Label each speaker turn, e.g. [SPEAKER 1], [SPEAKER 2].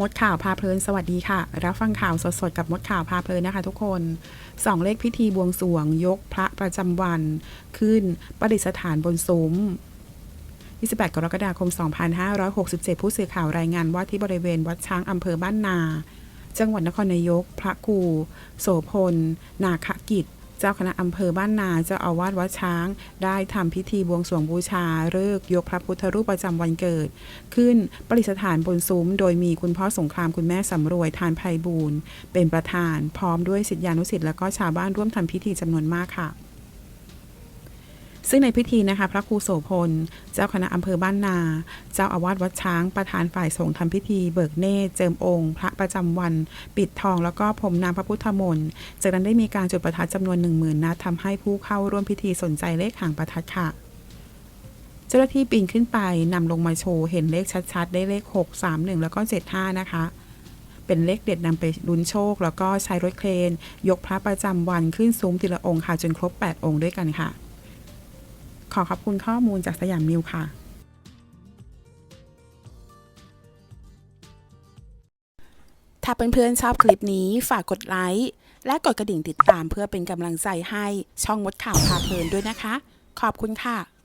[SPEAKER 1] มดข่าวพาเพลินสวัสดีค่ะ รับฟังข่าวสดๆกับมดข่าวพาเพลินนะคะทุกคนสองเลขพิธีบวงสรวงยกพระประจำวัน ขึ้นประดิษฐานบนซุ้ม 28 กรกฎาคม 2567 ผู้สื่อข่าวรายงานว่าที่บริเวณวัดช้างอำเภอบ้านนา จังหวัดนครนายก พระครูโสพล นาคกิจ เจ้าคณะอำเภอบ้านนาเจ้าอาวาสวัดช้าง ได้ทำพิธีบวงสรวงบูชาเลิกยกพระพุทธรูปประจำวันเกิด ขึ้นประดิษฐานบนซุ้ม โดยมีคุณพ่อสงครามคุณแม่สำรวยทานภัยบูรณ์เป็นประธานพร้อมด้วยศิษยานุศิษย์และก็ชาวบ้านร่วมทำพิธีจำนวนมากค่ะ ซึ่งในพิธีนะคะพระครูโสพล เจ้าคณะอำเภอบ้านนา เจ้าอาวาสวัดช้างประธานฝ่ายสงฆ์ทำพิธีเบิกเนตรเจิมองค์ พระประจำวัน ปิดทองแล้วก็พรมน้ำพระพุทธมนต์จากนั้นได้มีการจุดประทัดจำนวนหนึ่งหมื่นนัดทำให้ผู้เข้าร่วมพิธีสนใจเลขหางประทัดค่ะเจ้าหน้าที่ปีนขึ้นไปนำลงมาโชว์เห็นเลขชัดๆ ได้เลข 6 3 1 แล้วก็ 75 นะคะ เป็นเลขเด็ดนำไปลุ้นโชค แล้วก็ใช้รถเครน ยกพระประจำวันขึ้นซุ้มทีละองค์ค่ะ จนครบ 8 องค์ด้วยกันค่ะ ขอขอบคุณข้อมูลจากสยามมิวค่ะ ถ้าเพื่อนๆชอบคลิปนี้ฝากกดไลค์ และกดกระดิ่งติดตามเพื่อเป็นกำลังใจให้ช่องมดข่าวพาเพลินด้วยนะคะ ขอบคุณค่ะ